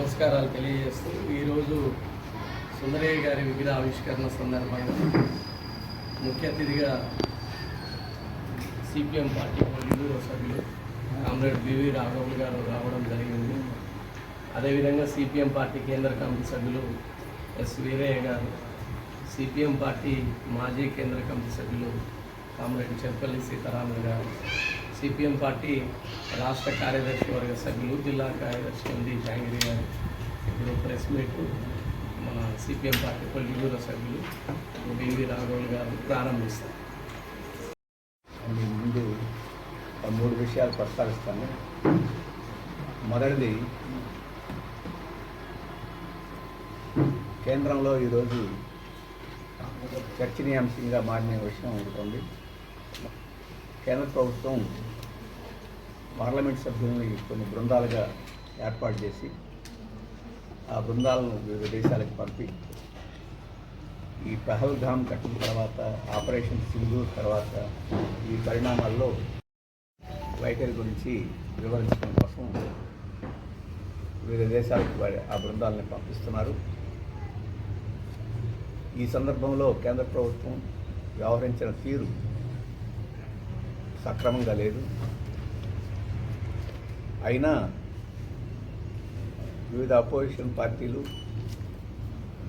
నమస్కారాలు తెలియజేస్తూ ఈరోజు సుందరయ్య గారి విగ్రహ ఆవిష్కరణ సందర్భంగా ముఖ్య అతిథిగా సిపిఎం పార్టీ పొలిటికల్ సభ్యులు కామ్రేడ్ బివి రాఘవులు గారు రావడం జరిగింది. అదేవిధంగా సిపిఎం పార్టీ కేంద్ర కమిటీ సభ్యులు S Veeraiah garu CPM party మాజీ కేంద్ర కమిటీ సభ్యులు కామ్రేడ్ చెంపల్లి సీతారామన్ గారు సిపిఎం పార్టీ రాష్ట్ర కార్యదర్శి వర్గ సభ్యులు జిల్లా కార్యదర్శి ఎండి జాంగిరి గారు ఇప్పుడు ప్రెస్ మీట్ మన సిపిఎం పార్టీ పొలిటికల్ సభ్యులు బివి రాఘవులు గారు ప్రారంభిస్తారు. మీ ముందు మూడు విషయాలు ప్రస్తావిస్తాను. మొదటిది కేంద్రంలో ఈరోజు చర్చనీయాంశంగా మారిన విషయం ఉంటుంది కేంద్ర ప్రభుత్వం పార్లమెంట్ సభ్యుల్ని కొన్ని బృందాలుగా ఏర్పాటు చేసి ఆ బృందాలను వివిధ దేశాలకు పంపి ఈ పహల్గామ్ కట్టిన తర్వాత ఆపరేషన్ సింధూర్ తర్వాత ఈ పరిణామాల్లో వైఖరి గురించి వివరించడం కోసం వివిధ దేశాలకు ఆ బృందాలని పంపిస్తున్నారు. ఈ సందర్భంలో కేంద్ర ప్రభుత్వం వ్యవహరించిన తీరు సక్రమంగా లేదు. అయినా వివిధ అపోజిషన్ పార్టీలు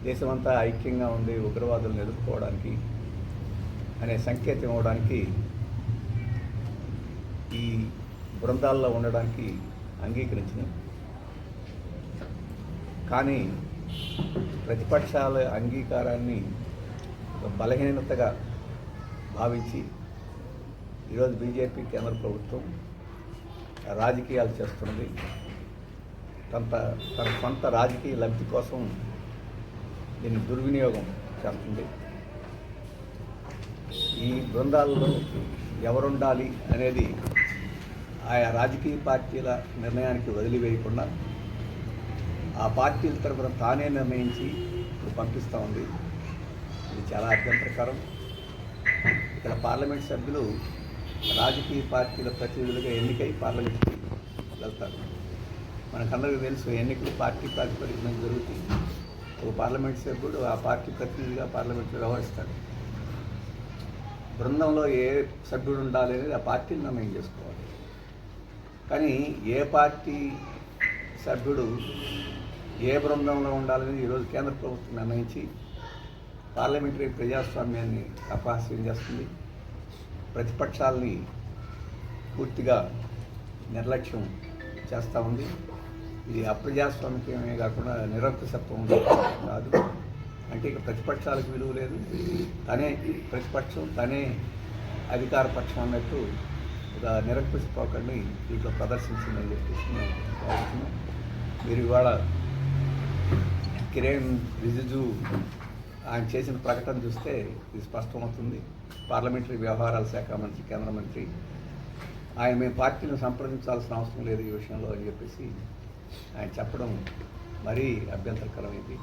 దేశమంతా ఐక్యంగా ఉండి ఉగ్రవాదులను ఎదుర్కోవడానికి అనే సంకేతం ఇవ్వడానికి ఈ బృందాల్లో ఉండడానికి అంగీకరించిన. కానీ ప్రతిపక్షాల అంగీకారాన్ని బలహీనతగా భావించి ఈరోజు బీజేపీ కేంద్ర ప్రభుత్వం రాజకీయాలు చేస్తున్నది తన తన సొంత రాజకీయ లబ్ధి కోసం దీన్ని దుర్వినియోగం చేస్తుంది. ఈ బృందాలలో ఎవరుండాలి అనేది ఆయా రాజకీయ పార్టీల నిర్ణయానికి వదిలివేయకుండా ఆ పార్టీల తరఫున తానే నిర్ణయించి ఇప్పుడు పంపిస్తూ ఉంది. ఇది చాలా అభ్యంతరకరం. ఇక్కడ పార్లమెంట్ సభ్యులు రాజకీయ పార్టీల ప్రతినిధులుగా ఎన్నికై పార్లమెంట్కి వెళ్తారు. మనకందరికీ తెలుసు ఎన్నికలు పార్టీ ప్రాతిపదికన జరుగుతాయి ఒక పార్లమెంట్ సభ్యుడు ఆ పార్టీ ప్రతినిధిగా పార్లమెంట్లో వ్యవహరిస్తాడు. బృందంలో ఏ సభ్యుడు ఉండాలి అనేది ఆ పార్టీని నిర్ణయం చేసుకోవాలి. కానీ ఏ పార్టీ సభ్యుడు ఏ బృందంలో ఉండాలని ఈరోజు కేంద్ర ప్రభుత్వం నిర్ణయించి పార్లమెంటరీ ప్రజాస్వామ్యాన్ని అపహాస్యం చేస్తుంది. ప్రతిపక్షాలని పూర్తిగా నిర్లక్ష్యం చేస్తూ ఉంది. ఇది అప్రజాస్వామికమే కాకుండా నిరంకుశత్వం కాదు. అంటే ఇక ప్రతిపక్షాలకు విలువ లేదు. తనే ప్రతిపక్షం తనే అధికార పక్షం అన్నట్టు ఒక నిరంకుశ దీంట్లో ప్రదర్శించిందని చెప్పేసి నేను మీరు ఇవాళ కిరణ్ రిజిజు ఆయన చేసిన ప్రకటన చూస్తే ఇది స్పష్టమవుతుంది. పార్లమెంటరీ వ్యవహారాల శాఖ మంత్రి కేంద్ర మంత్రి ఆయన మేము పార్టీని సంప్రదించాల్సిన అవసరం లేదు ఈ విషయంలో అని చెప్పేసి ఆయన చెప్పడం మరీ అభ్యంతరకరమైంది.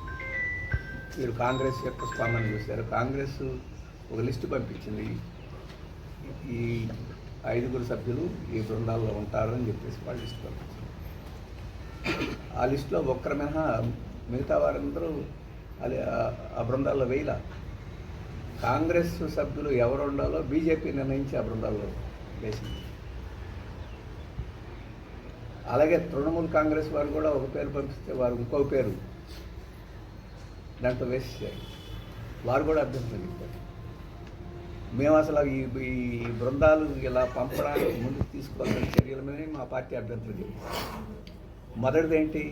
మీరు కాంగ్రెస్ యొక్క స్పందన చూశారు. కాంగ్రెస్ ఒక లిస్టు పంపించింది. ఈ ఐదుగురు సభ్యులు ఈ బృందాల్లో ఉంటారు అని చెప్పేసి వాళ్ళు లిస్టు పంపించారు. ఆ లిస్టులో ఒక్కరి మినహా మిగతా వారందరూ అది ఆ- బృందాల్లో వేయలా. కాంగ్రెస్ సభ్యులు ఎవరు ఉండాలో బీజేపీ నిర్ణయించి ఆ బృందాల్లో వేసింది అలాగే తృణమూల్ కాంగ్రెస్ వారు కూడా ఒక పేరు పంపిస్తే వారు ఇంకో పేరు దాంట్లో వేసేసారు వారు కూడా అభ్యర్థులు చెప్పారు మేము అసలు ఈ ఈ బృందాలు ఇలా పంపడానికి ముందుకు తీసుకోవాల్సిన చర్యల మీదనే మా పార్టీ అభ్యంతరం చెప్పింది మొదటిది ఏంటి?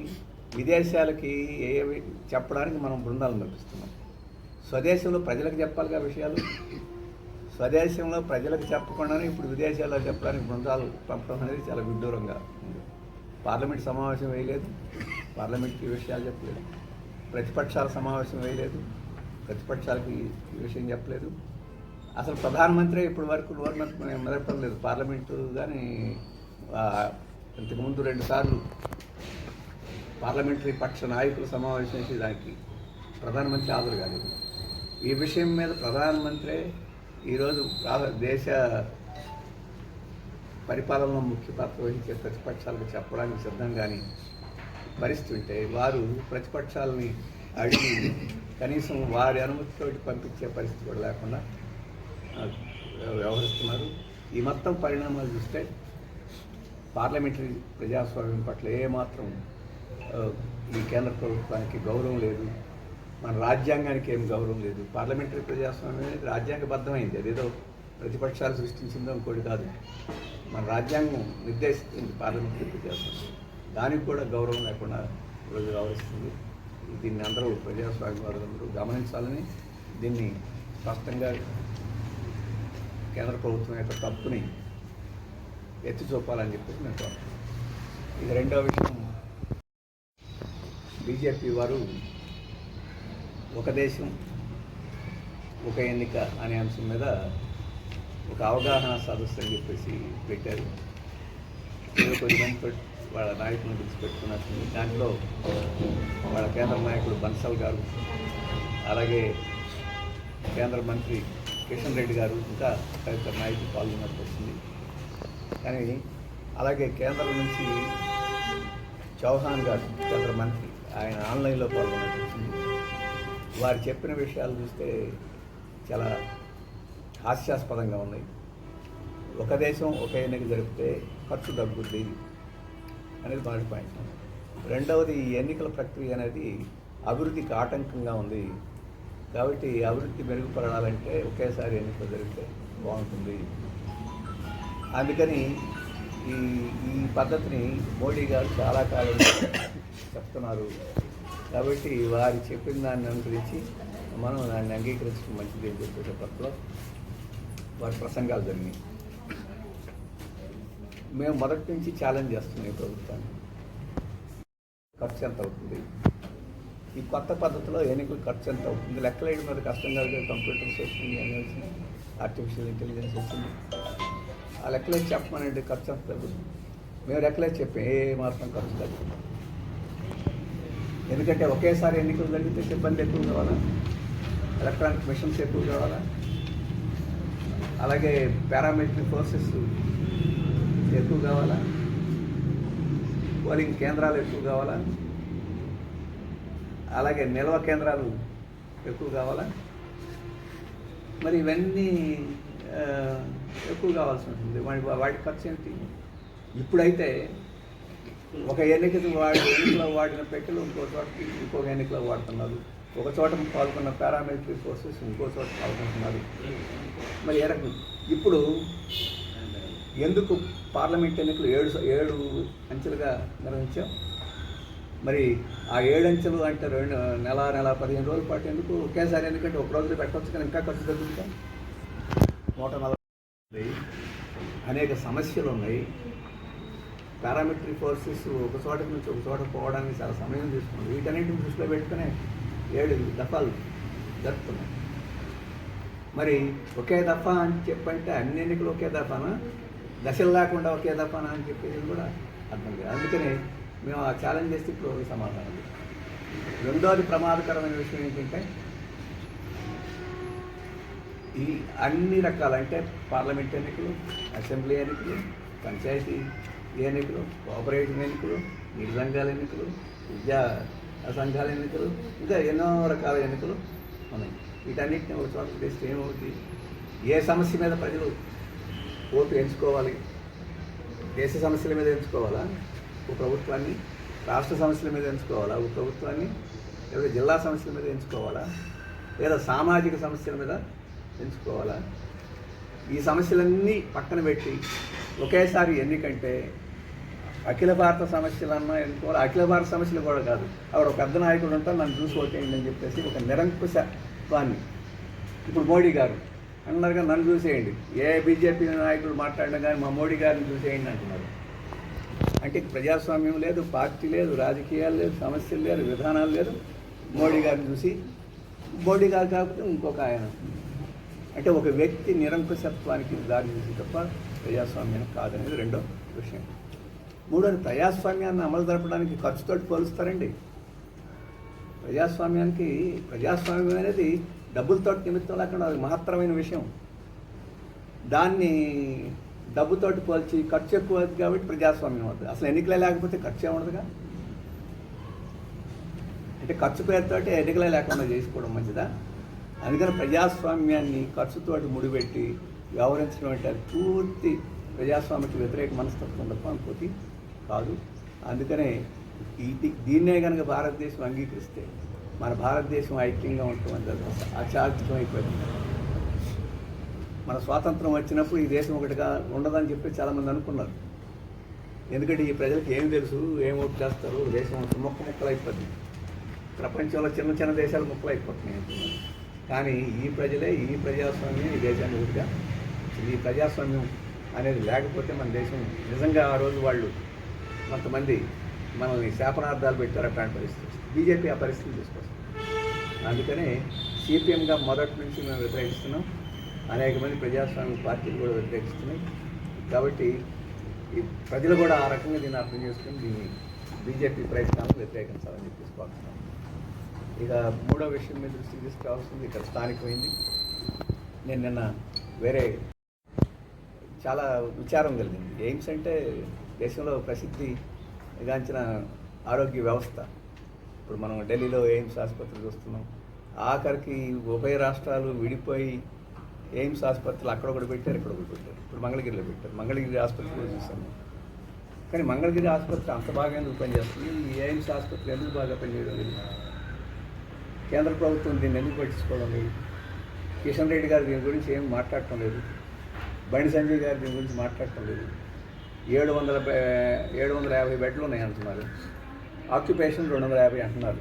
విదేశాలకి ఏవి చెప్పడానికి మనం బృందాలను పంపిస్తున్నాం. స్వదేశంలో ప్రజలకు చెప్పాలిగా విషయాలు? స్వదేశంలో ప్రజలకు చెప్పకుండానే ఇప్పుడు విదేశాల్లో చెప్పడానికి బృందాలు పంపడం అనేది చాలా విడ్డూరంగా ఉంది. పార్లమెంట్ సమావేశం వేయలేదు. పార్లమెంట్కి విషయాలు చెప్పలేదు. ప్రతిపక్షాల సమావేశం వేయలేదు. ప్రతిపక్షాలకి ఈ విషయం చెప్పలేదు. అసలు ప్రధానమంత్రి ఇప్పటి వరకు గవర్నమెంట్ మొదలెట్టడం లేదు. పార్లమెంటు కానీ ఇంతకుముందు రెండు సార్లు పార్లమెంటరీ పక్ష నాయకులు సమావేశం చేసి దానికి ప్రధానమంత్రి హాజరు కాలేదు. ఈ విషయం మీద ప్రధానమంత్రి ఈరోజు దేశ పరిపాలనలో ముఖ్య పాత్ర వహించే ప్రతిపక్షాలకు చెప్పడానికి సిద్ధంగాని పరిస్థితి ఉంటే వారు ప్రతిపక్షాలని అడిగి కనీసం వారి అనుమతితో పంపించే పరిస్థితి కూడా లేకుండా వ్యవహరిస్తున్నారు. ఈ మొత్తం పరిణామాలు చూస్తే పార్లమెంటరీ ప్రజాస్వామ్యం పట్ల ఏమాత్రం ఈ కేంద్ర ప్రభుత్వానికి గౌరవం లేదు. మన రాజ్యాంగానికి ఏం గౌరవం లేదు. పార్లమెంటరీ ప్రజాస్వామ్యం అనేది రాజ్యాంగబద్ధమైంది. అదేదో ప్రతిపక్షాలు సృష్టించిందో ఇంకోటి కాదు. మన రాజ్యాంగం నిర్దేశిస్తుంది పార్లమెంటరీ ప్రజాస్వామ్యం. దానికి కూడా గౌరవం లేకుండా ఈరోజు వ్యవహరిస్తుంది దీన్ని అందరూ ప్రజాస్వామ్యవాదులందరూ గమనించాలని దీన్ని స్పష్టంగా కేంద్ర ప్రభుత్వం యొక్క తప్పుని ఎత్తి చూపాలని చెప్పేసి నేను కోరుతున్నాను ఇది రెండో విషయం. బీజేపీ వారు ఒక దేశం ఒక ఎన్నిక అనే అంశం మీద ఒక అవగాహన సదస్సు అని చెప్పేసి పెట్టారు. ఏదో కొద్ది మంది వాళ్ళ నాయకులను పిలిచిపెట్టుకున్నట్టుంది దాంట్లో వాళ్ళ కేంద్ర నాయకుడు బన్సల్ గారు అలాగే కేంద్ర మంత్రి కిషన్ రెడ్డి గారు ఇంకా తదితర నాయకులు పాల్గొన్నట్టు వచ్చింది. కానీ అలాగే కేంద్రం నుంచి చౌహాన్ గారు కేంద్ర మంత్రి ఆయన ఆన్లైన్లో పాల్గొన్నట్టు వచ్చింది. వారు చెప్పిన విషయాలు చూస్తే చాలా హాస్యాస్పదంగా ఉన్నాయి. ఒక దేశం ఒక ఎన్నిక జరిపితే ఖర్చు తగ్గుద్ది అనేది మొదటి పాయింట్. రెండవది ఈ ఎన్నికల ప్రక్రియ అనేది అభివృద్ధికి ఆటంకంగా ఉంది. కాబట్టి అభివృద్ధి మెరుగుపడాలంటే ఒకేసారి ఎన్నికలు జరిగితే బాగుంటుంది. అందుకని ఈ ఈ పద్ధతిని మోడీ గారు చాలా కాలం చెప్తున్నారు. కాబట్టి వారు చెప్పిన దాన్ని అనుసరించి మనం దాన్ని అంగీకరించడం మంచిది అని చెప్పేసే పట్ల వారి ప్రసంగాలు జరిగినాయి. మేము మొదటి నుంచి ఛాలెంజ్ చేస్తున్నాం ఈ ప్రభుత్వాన్ని. ఖర్చు ఎంత అవుతుంది? ఈ కొత్త పద్ధతిలో ఎన్నికలు ఖర్చు ఎంత అవుతుంది? లెక్కలేయడం మీద కష్టం కలిగే కంప్యూటర్స్ వచ్చింది అని వచ్చింది ఆర్టిఫిషియల్ ఇంటెలిజెన్స్ వచ్చింది ఆ లెక్కలేసి చెప్పమనండి ఖర్చు ఎంత తగ్గుతుంది? మేము లెక్కలేసి చెప్పాం ఏ మాత్రం ఖర్చు తగ్గుతుంది ఎందుకంటే ఒకేసారి ఎన్నికలు జరిగితే సిబ్బంది ఎక్కువ కావాలా? ఎలక్ట్రానిక్ మిషన్స్ ఎక్కువ కావాలా? అలాగే పారామిలిటరీ ఫోర్సెస్ ఎక్కువ కావాలా? పోలింగ్ కేంద్రాలు ఎక్కువ కావాలా? అలాగే నిల్వ కేంద్రాలు ఎక్కువ కావాలా? మరి ఇవన్నీ ఎక్కువ కావాల్సి ఉంటుంది. వాటి వాటి ఖర్చు ఏంటి? ఇప్పుడైతే ఒక ఎన్నికకి వాడి ఎన్నికలో వాడిన పెట్టెలు ఇంకో చోటకి ఇంకో ఎన్నికలో వాడుతున్నారు. ఒక చోట పాల్గొన్న పారామిలిటరీ ఫోర్సెస్ ఇంకో చోట పాల్గొంటున్నారు. మరి ఏ రకం? ఇప్పుడు ఎందుకు పార్లమెంట్ ఎన్నికలు ఏడు ఏడు అంచెలుగా నిర్వహించాం? మరి ఆ ఏడు అంచెలు అంటే రెండు నెల నెల పదిహేను రోజుల పాటు ఎందుకు ఒకేసారి ఎందుకంటే ఒక రోజులో పెట్టవచ్చు కానీ ఇంకా ఖర్చు తగ్గుతాం నూట నలభై అనేక సమస్యలు ఉన్నాయి. పారామిలిటరీ ఫోర్సెస్ ఒక చోట నుంచి ఒక చోట పోవడానికి చాలా సమయం తీసుకుంది. వీటన్నిటిని దృష్టిలో పెట్టుకునే ఏడు దఫాలు జరుపుతున్నాయి మరి ఒకే దఫా అని చెప్పంటే అన్ని ఎన్నికలు ఒకే దఫానా? దశలు లేకుండా ఒకే దఫానా అని చెప్పేది కూడా అర్థం కాదు. అందుకని మేము ఆ ఛాలెంజ్ చేస్తే ఇప్పుడు సమాధానం రెండోది ప్రమాదకరమైన విషయం ఏంటంటే ఈ అన్ని రకాలంటే పార్లమెంట్ ఎన్నికలు అసెంబ్లీ ఎన్నికలు పంచాయతీ ఎన్నికలు కోఆపరేటివ్ ఎన్నికలు నీటి సంఘాల ఎన్నికలు విద్యా సంఘాల ఎన్నికలు ఇంకా ఎన్నో రకాల ఎన్నికలు ఉన్నాయి. వీటన్నిటిని ఒక చోట చేస్తే ఏమవుతుంది? ఏ సమస్య మీద ప్రజలు ఓటు ఎంచుకోవాలి? దేశ సమస్యల మీద ఎంచుకోవాలా? ఒక ప్రభుత్వాన్ని రాష్ట్ర సమస్యల మీద ఎంచుకోవాలా? ఒక ప్రభుత్వాన్ని లేదా జిల్లా సమస్యల మీద ఎంచుకోవాలా? లేదా సామాజిక సమస్యల మీద ఎంచుకోవాలా? ఈ సమస్యలన్నీ పక్కన పెట్టి ఒకేసారి ఎన్నికంటే అఖిల భారత సమస్యలు అన్నా ఎన్నుకోవాలి అఖిల భారత సమస్యలు కూడా కాదు. ఆవిడ ఒక పెద్ద నాయకుడు ఉంటారు నన్ను చూసి ఓటేయండి అని చెప్పేసి ఒక నిరంకుశత్వాన్ని. ఇప్పుడు మోడీ గారు అన్నారుగా నన్ను చూసేయండి. ఏ బీజేపీ నాయకుడు మాట్లాడడం కానీ మా మోడీ గారిని చూసేయండి అంటున్నారు. అంటే ప్రజాస్వామ్యం లేదు పార్టీ లేదు రాజకీయాలు లేదు సమస్యలు లేదు విధానాలు లేదు. మోడీ గారిని చూసి మోడీ గారు కాకపోతే ఇంకొక ఆయన. అంటే ఒక వ్యక్తి నిరంకుశత్వానికి దారి చూసి తప్ప ప్రజాస్వామ్యం కాదనేది రెండో విషయం. మూడోది ప్రజాస్వామ్యాన్ని అమలు జరపడానికి ఖర్చుతోటి పోలుస్తారండి. ప్రజాస్వామ్యానికి ప్రజాస్వామ్యం అనేది డబ్బులతో నిమిత్తం లేకుండా అది మహత్తరమైన విషయం. దాన్ని డబ్బుతోటి పోల్చి ఖర్చు ఎక్కువ అవుతుంది కాబట్టి ప్రజాస్వామ్యం అవుతుంది అసలు ఎన్నికలే లేకపోతే ఖర్చు ఏముండదుగా అంటే ఖర్చు పేరుతో ఎన్నికలే లేకుండా చేసుకోవడం మంచిదా? అందుకని ప్రజాస్వామ్యాన్ని ఖర్చుతోటి ముడిపెట్టి వ్యవహరించడం అంటే అది పూర్తి ప్రజాస్వామ్యకి వ్యతిరేక మనస్తత్వం తప్ప అనుకోటి కాదు. అందుకనే ఇది దీన్నే కనుక భారతదేశం అంగీకరిస్తే మన భారతదేశం ఐక్యంగా ఉంటుంది అది అయిపోయింది. మన స్వాతంత్రం వచ్చినప్పుడు ఈ దేశం ఒకటిగా ఉండదని చెప్పి చాలామంది అనుకున్నారు. ఎందుకంటే ఈ ప్రజలకు ఏం తెలుసు ఏం ఓటు చేస్తారు దేశం ముక్క మొక్క ముక్కలు అయిపోతుంది ప్రపంచంలో చిన్న చిన్న దేశాలు ముక్కలు అయిపోతున్నాయి కానీ ఈ ప్రజలే ఈ ప్రజాస్వామ్యం ఈ దేశాన్ని ఊరిగా ఈ ప్రజాస్వామ్యం అనేది లేకపోతే మన దేశం నిజంగా ఆ రోజు వాళ్ళు కొంతమంది మనల్ని శాపనార్థాలు పెట్టారు అట్లాంటి పరిస్థితి బీజేపీ ఆ పరిస్థితి తీసుకొస్తుంది. అందుకనే సిపిఎంగా మొదటి నుంచి మేము వ్యతిరేకిస్తున్నాం. అనేక మంది ప్రజాస్వామ్య పార్టీలు కూడా వ్యతిరేకిస్తున్నాయి. కాబట్టి ఈ ప్రజలు కూడా ఆ రకంగా దీన్ని అర్థం చేసుకుని దీన్ని బీజేపీ ప్రయత్నాలను వ్యతిరేకించాలని చెప్పేసి కోరుతున్నాం. ఇక మూడో విషయం మీద దృష్టి తీసుకురావాల్సింది ఇక్కడ స్థానికమైంది. నేను నిన్న వేరే చాలా విచారం కలిగింది. ఎయిమ్స్ అంటే దేశంలో ప్రసిద్ధి గాంచిన ఆరోగ్య వ్యవస్థ. ఇప్పుడు మనం ఢిల్లీలో ఎయిమ్స్ ఆసుపత్రి చూస్తున్నాం. ఆఖరికి ఉభయ రాష్ట్రాలు విడిపోయి ఎయిమ్స్ ఆసుపత్రులు అక్కడ ఒకటి పెట్టారు ఇక్కడ ఒకటి పెట్టారు. ఇప్పుడు మంగళగిరిలో పెట్టారు. మంగళగిరి ఆసుపత్రి కూడా చూసాము కానీ మంగళగిరి ఆసుపత్రి అంత బాగా ఎందుకు పనిచేస్తుంది? ఈ ఎయిమ్స్ ఆసుపత్రి ఎందుకు బాగా పనిచేయడం లేదు? కేంద్ర ప్రభుత్వం దీన్ని ఎందుకు పట్టించుకోవడం లేదు? కిషన్ రెడ్డి గారు దీని గురించి ఏం మాట్లాడటం లేదు? బండి సంజయ్ గారు దీని గురించి మాట్లాడటం లేదు? ఏడు వందల బె- ఏడు వందల యాభై బెడ్లు ఉన్నాయి అంటున్నారు. ఆక్యుపేషన్ రెండు వందల యాభై అంటున్నారు.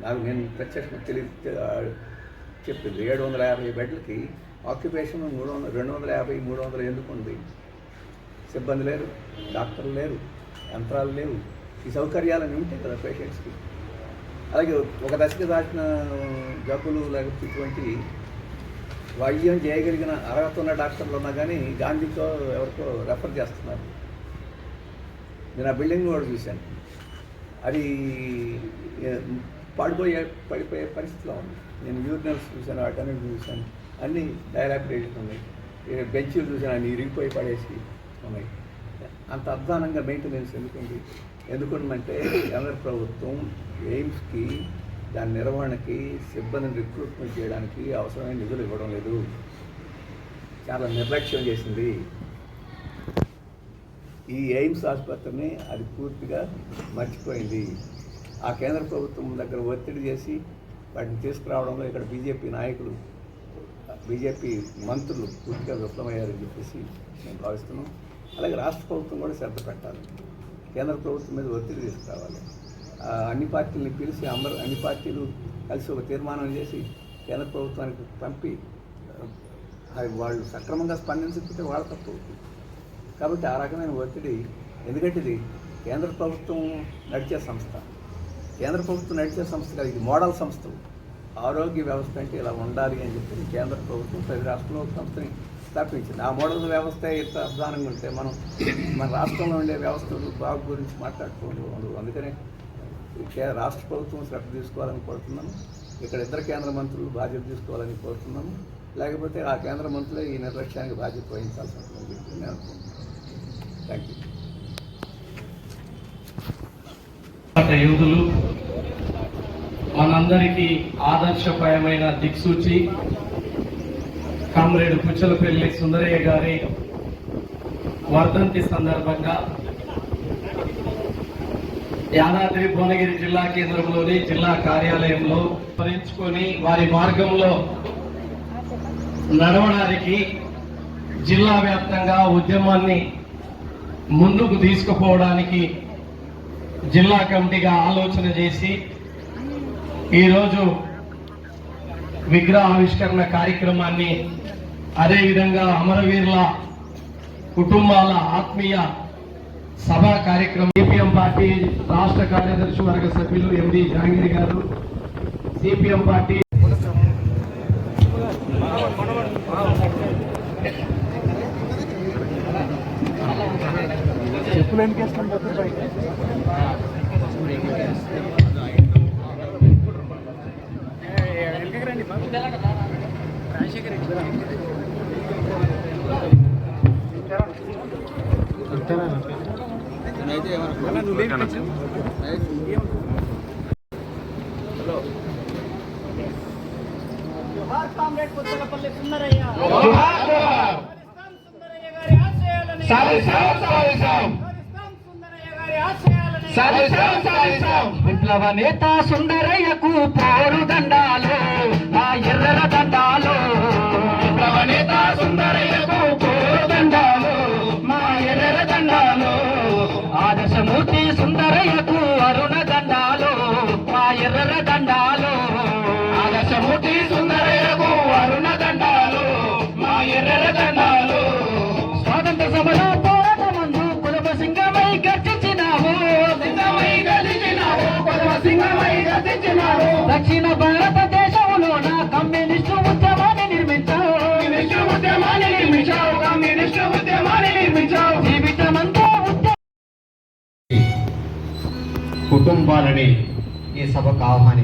నాకు నేను ప్రత్యక్ష తెలియ చెప్పింది. ఏడు వందల యాభై బెడ్లకి ఆక్యుపేషన్ మూడు వందల రెండు వందల యాభై మూడు వందలు ఎందుకు ఉంది? సిబ్బంది లేరు డాక్టర్లు లేరు యంత్రాలు లేవు. ఈ సౌకర్యాలన్నీ ఉంటాయి కదా పేషెంట్స్కి అలాగే ఒక దశకు దాటిన జబ్బులు లేకపోతే ఇటువంటి వైద్యం చేయగలిగిన అర్హత ఉన్న డాక్టర్లు ఉన్నా కానీ గాంధీకో ఎవరికో రెఫర్ చేస్తున్నారు. నేను ఆ బిల్డింగ్ కూడా చూశాను. అది పడిపోయే పడిపోయే పరిస్థితిలో ఉంది. నేను యూరినల్స్ చూశాను అటెండెన్స్ చూశాను అన్నీ డైలాపిడేషన్ ఉన్నాయి. బెంచీలు చూశాను అన్ని ఇరిగిపోయి పడేసి ఉన్నాయి. అంత అధ్వానంగా మెయింటెనెన్స్ ఎందుకుంది? ఎందుకుందంటే కేంద్ర ప్రభుత్వం ఎయిమ్స్కి దాని నిర్వహణకి సిబ్బందిని రిక్రూట్మెంట్ చేయడానికి అవసరమైన నిధులు ఇవ్వడం లేదు. చాలా నిర్లక్ష్యం చేసింది. ఈ ఎయిమ్స్ ఆసుపత్రిని అది పూర్తిగా మర్చిపోయింది. ఆ కేంద్ర ప్రభుత్వం దగ్గర ఒత్తిడి చేసి వాటిని తీసుకురావడంలో ఇక్కడ బీజేపీ నాయకులు బీజేపీ మంత్రులు పూర్తిగా విఫలమయ్యారని చెప్పేసి మేము భావిస్తున్నాం. అలాగే రాష్ట్ర ప్రభుత్వం కూడా శ్రద్ధ పెట్టాలి. కేంద్ర ప్రభుత్వం మీద ఒత్తిడి తీసుకురావాలి. ఆ, అన్ని పార్టీలని పిలిచి అందరూ అన్ని పార్టీలు కలిసి ఒక తీర్మానం చేసి కేంద్ర ప్రభుత్వానికి పంపి అది వాళ్ళు సక్రమంగా స్పందించకపోతే వాళ్ళ తప్పు అవుతుంది. కాబట్టి ఆ రకమైన ఒత్తిడి ఎందుకంటే ఇది కేంద్ర ప్రభుత్వం నడిచే సంస్థ. కేంద్ర ప్రభుత్వం నడిచే సంస్థ కాదు ఇది మోడల్ సంస్థ. ఆరోగ్య వ్యవస్థ అంటే ఇలా ఉండాలి అని చెప్పి కేంద్ర ప్రభుత్వం ప్రతి రాష్ట్రంలో ఒక సంస్థని స్థాపించింది. ఆ మోడల్ వ్యవస్థ ఇంత ప్రధానంగా ఉంటే మనం మన రాష్ట్రంలో ఉండే వ్యవస్థలు బాగు గురించి మాట్లాడుకోవడం అందుకనే రాష్ట్ర ప్రభుత్వం శ్రద్ధ తీసుకోవాలని కోరుతున్నాను ఇక్కడ ఇద్దరు కేంద్ర మంత్రులు బాధ్యత తీసుకోవాలని కోరుతున్నాము. లేకపోతే ఆ కేంద్ర మంత్రులే ఈ నిర్లక్ష్యానికి బాధ్యత వహించాల్సి ఉంటుందని చెప్పి నేను అనుకుంటున్నాను. థ్యాంక్ యూ యోధులు మనందరికీ ఆదర్శప్రాయమైన దిక్సూచి. కామ్రేడ్ పుచ్చలపల్లి సుందరయ్య గారి వర్ధంతి సందర్భంగా యాదాద్రి భువనగిరి జిల్లా కేంద్రంలోని జిల్లా కార్యాలయంలో స్మరించుకొని వారి మార్గంలో నడవడానికి జిల్లా వ్యాప్తంగా ఉద్యమాన్ని ముందుకు తీసుకుపోవడానికి జిల్లా కమిటీగా ఆలోచన చేసి ఈరోజు విగ్రహ ఆవిష్కరణ కార్యక్రమాన్ని అదేవిధంగా అమరవీరుల కుటుంబాల ఆత్మీయ సభా కార్యక్రమం సిపిఎం పార్టీ రాష్ట్ర కార్యదర్శి వర్గ సభ్యులు ఎండి జహాంగీర్ గారు సిపిఎం పార్టీ ఇప్పుడు ఎన్ని కేసులు hello comrade Puttalapalli Sundarayya sorry sir sorry sir! విప్లవ నేత సుందరయ్యకు పోరు దండాలు నా ఎర్రల దండాలు. విప్లవ నేత సుందరయ్యకు పోరు దండాలు మా ఎర్రల దండాలు. ఆదర్శమూర్తి సుందరయ్యకు అరుణ దండాలు మా ఎర్రల దండాలు. ఆదర్శమూర్తి కుటుంబాలని ఈ సభకు ఆహ్వానించాం